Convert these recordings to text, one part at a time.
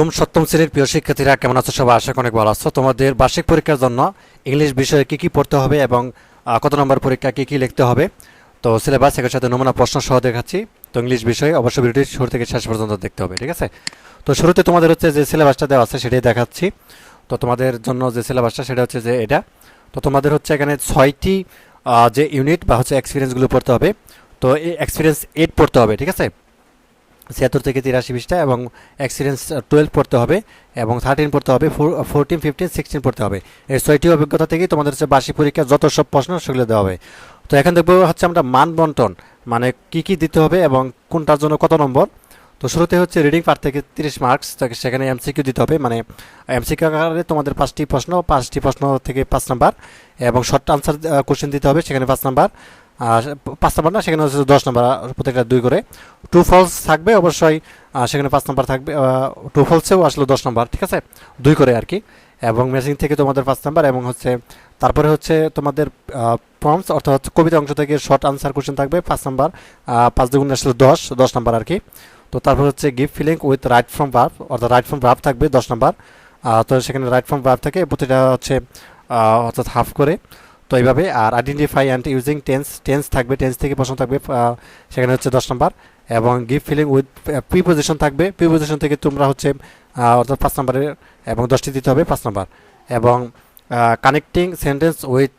তুমি সপ্তম শ্রেণির প্রিয় শিক্ষার্থীরা কেমন আছো সবাই? আশা অনেক ভালো আছো। তোমাদের বার্ষিক পরীক্ষার জন্য ইংলিশ বিষয়ে কি কি পড়তে হবে এবং কত নম্বর পরীক্ষা কি কি লিখতে হবে? তো সিলেবাস এর সাথে নমুনা প্রশ্ন সহ দেখাচ্ছি। তো ইংলিশ বিষয়ে অবশ্যই ভিডিওটি শুরু থেকে শেষ পর্যন্ত দেখতে হবে, ঠিক আছে? তো শুরুতে তোমাদের হচ্ছে যে সিলেবাসটা দেওয়া আছে সেটাই দেখাচ্ছি। তো তোমাদের জন্য যে সিলেবাসটা সেটা হচ্ছে যে এটা। তো তোমাদের হচ্ছে এখানে ছয়টি যে ইউনিট বা হচ্ছে এক্সপিরিয়েন্সগুলো পড়তে হবে। তো এই এক্সপিরিয়েন্স এইট পড়তে হবে, ঠিক আছে? ছিয়াত্তর থেকে তিরাশি পৃষ্ঠা এবং এক্সপিরিয়েন্স টুয়েলভ পড়তে হবে এবং থার্টিন পড়তে হবে ফোরটিন, ফিফটিন, সিক্সটিন পড়তে হবে। এই ছয়টি অভিজ্ঞতা থেকেই তোমাদের হচ্ছে বার্ষিক পরীক্ষা যত সব প্রশ্ন সেগুলো দেওয়া হবে। তো এখন দেখব হচ্ছে আমরা মান বন্টন মানে কি কি দিতে হবে এবং কোনটার জন্য কত নম্বর। তো শুরুতে হচ্ছে রিডিং পার্ট থেকে তিরিশ মার্কস তাকে সেখানে এমসিকিউ দিতে হবে মানে এমসিকিউ আকারে তোমাদের পাঁচটি প্রশ্ন পাঁচটি প্রশ্ন থেকে পাঁচ নাম্বার এবং শর্ট আনসার কোশ্চেন দিতে হবে, সেখানে পাঁচ নাম্বার। পাঁচ নাম্বার না, সেখানে হচ্ছে দশ নাম্বার প্রত্যেকটা দুই করে। টু ফলস থাকবে অবশ্যই সেখানে পাঁচ নাম্বার থাকবে টু ফলসেও আসলো দশ নাম্বার, ঠিক আছে? দুই করে আর কি। এবং মেশিন থেকে তোমাদের পাঁচ নাম্বার এবং হচ্ছে, তারপরে হচ্ছে তোমাদের প্রমস অর্থাৎ কবিতা অংশ থেকে শর্ট আনসার কোশ্চেন থাকবে, পাঁচ নাম্বার পাঁচ দুগুণ আসলে দশ দশ নাম্বার আর কি। তো তারপর হচ্ছে give filling with right from verb অর্থাৎ রাইট ফ্রম ভার্ভ থাকবে দশ নাম্বার। তো সেখানে রাইট ফ্রম ভার্ভ থাকে প্রতিটা হচ্ছে অর্থাৎ হাফ করে। তো এইভাবে, আর identify and using tense tense থাকবে টেন্স থেকে প্রশ্ন থাকবে সেখানে হচ্ছে দশ নম্বর, এবং গিভ ফিলিং উইথ প্রিপোজিশন থাকবে প্রিপোজিশন থেকে তোমরা হচ্ছে অর্থাৎ পাঁচ নাম্বারের এবং দশটি দিতে হবে পাঁচ নাম্বার, এবং কানেক্টিং সেন্টেন্স উইথ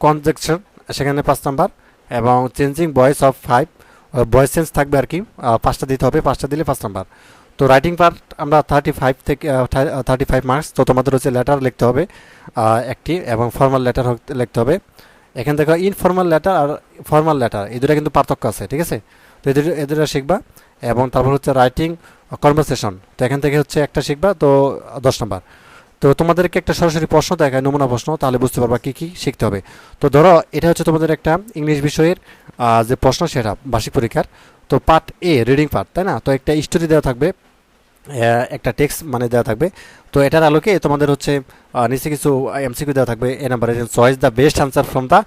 কনজেকশন সেখানে পাঁচ নাম্বার, এবং changing voice of five voice change থাকবে আর কি পাঁচটা দিতে হবে, পাঁচটা দিলে পাঁচ নাম্বার তো রাইটিং পার্ট আমরা থার্টি ফাইভ থেকে থার্টি ফাইভ মার্কস তো তোমাদের হচ্ছে লেটার লিখতে হবে একটি এবং ফর্মাল লেটার লিখতে হবে। এখান থেকে ইনফর্মাল লেটার আর ফর্মাল লেটার এই দুটা কিন্তু পার্থক্য আছে, ঠিক আছে? তো এদের এদের শিখবা এবং তারপর হচ্ছে রাইটিং কনভারসেশন তো এখান থেকে হচ্ছে একটা শিখবা, তো দশ নম্বর। তো তোমাদেরকে একটা সরাসরি প্রশ্ন দেখায়, নমুনা প্রশ্ন, তাহলে বুঝতে পারবা কী কী শিখতে হবে। তো ধরো, এটা হচ্ছে তোমাদের একটা ইংলিশ বিষয়ের যে প্রশ্ন সেটা বার্ষিক পরীক্ষার। তো পার্ট এ রিডিং পার্ট তাই না? তো একটা স্টোরি দেওয়া থাকবে। একটা টেক্সট মানে দেওয়া থাকবে। তো এটার আলোকে তোমাদের হচ্ছে নিচে কিছু এমসিকিউ দেওয়া থাকবে। এ নাম্বারে choice the best answer from the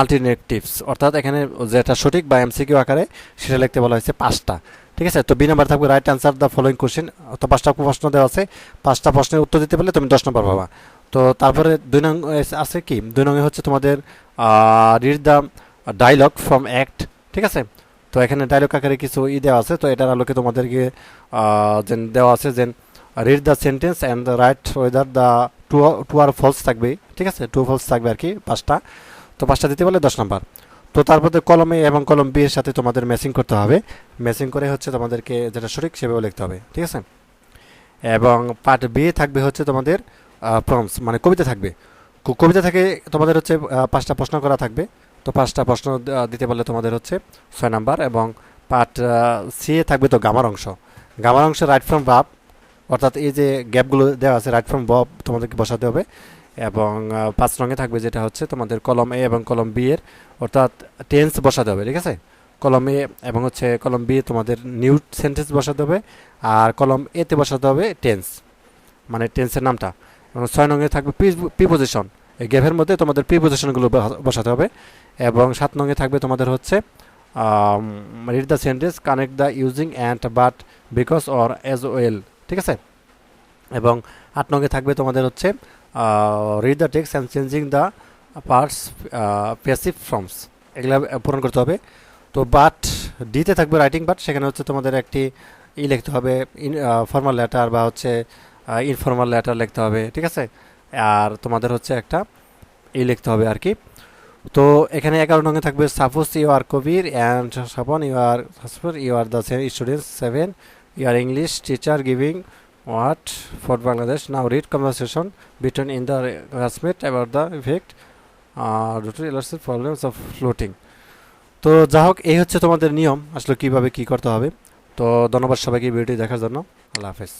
alternatives অর্থাৎ এখানে যেটা সঠিক বা এমসিকিউ আকারে সেটা লিখতে বলা হয়েছে পাঁচটা। ঠিক আছে? তো বি নাম্বার থাকবে right answer the following question তো পাঁচটা প্রশ্ন দেওয়া আছে। পাঁচটা প্রশ্নের উত্তর দিতে পারলে তুমি দশ নম্বর পাবা। তো তারপরে দুই নং আছে কি? দুই নঙ্গে হচ্ছে তোমাদের read the dialogue from act ঠিক আছে? তো এখানে ডায়লগ আকারে কিছু ই দেওয়া আছে, তো এটার আলোকে তোমাদেরকে যেন দেওয়া আছে যেন read the sentence and the write whether the true true R false থাকবে, ঠিক আছে? টু ফলস থাকবে আর কি পাঁচটা। তো পাঁচটা দিতে পারলে দশ নাম্বার। তো তারপরে কলমে এবং কলম বি এর সাথে তোমাদের ম্যাচিং করতে হবে। ম্যাচিং করে হচ্ছে তোমাদেরকে যেটা সঠিক সেভাবে লিখতে হবে, ঠিক আছে? এবং পার্ট বি থাকবে হচ্ছে তোমাদের প্রমস মানে কবিতা থাকবে। কবিতা থেকে তোমাদের হচ্ছে পাঁচটা প্রশ্ন করা থাকবে। তো পাঁচটা প্রশ্ন দিতে পারলে তোমাদের হচ্ছে ছয় নাম্বার এবং পার্ট সি এ থাকবে তো গামার অংশ। গামার অংশ রাইট ফ্রম ভাব অর্থাৎ এই যে গ্যাপগুলো দেওয়া আছে রাইট ফ্রম বব তোমাদেরকে বসাতে হবে এবং পাঁচ রঙে থাকবে যেটা হচ্ছে তোমাদের কলম এ এবং কলম বি এর, অর্থাৎ টেন্স বসাতে হবে, ঠিক আছে? কলম এ এবং হচ্ছে কলম বি তোমাদের নিউ সেন্টেন্স বসাতে হবে আর কলম এতে বসাতে হবে টেন্স মানে টেন্সের নামটা। এবং ছয় রঙে থাকবে প্রিপোজিশন এই গ্যাপের মধ্যে তোমাদের প্রি প্রিপোজিশনগুলো বসাতে হবে। এবং সাত নঙে থাকবে তোমাদের হচ্ছে read the sentence connect the using and but because or as well ঠিক আছে? এবং আট নঙে থাকবে তোমাদের হচ্ছে read the text and changing the parts passive forms এগুলো পূরণ করতে হবে। তো বাট ডিতে থাকবে রাইটিং বাট সেখানে হচ্ছে তোমাদের একটি ই লিখতে হবে ফর্মাল লেটার বা হচ্ছে ইনফর্মাল লেটার লিখতে হবে, ঠিক আছে? আর তোমাদের হচ্ছে একটা ই লিখতে হবে আর কি। তো এখানে এগারো নঙ্গে থাকবে, suppose you are Kabir and Sapan you are, suppose you are the seven student, seven, you are English teacher giving what for Bangladesh, now read conversation between in the classmate about the effect problems of floating. তো যা হোক, এই হচ্ছে তোমাদের নিয়ম, আসলে কীভাবে কি করতে হবে। তো ধন্যবাদ সবাইকে ভিডিওটি দেখার জন্য। আল্লাহ হাফেজ।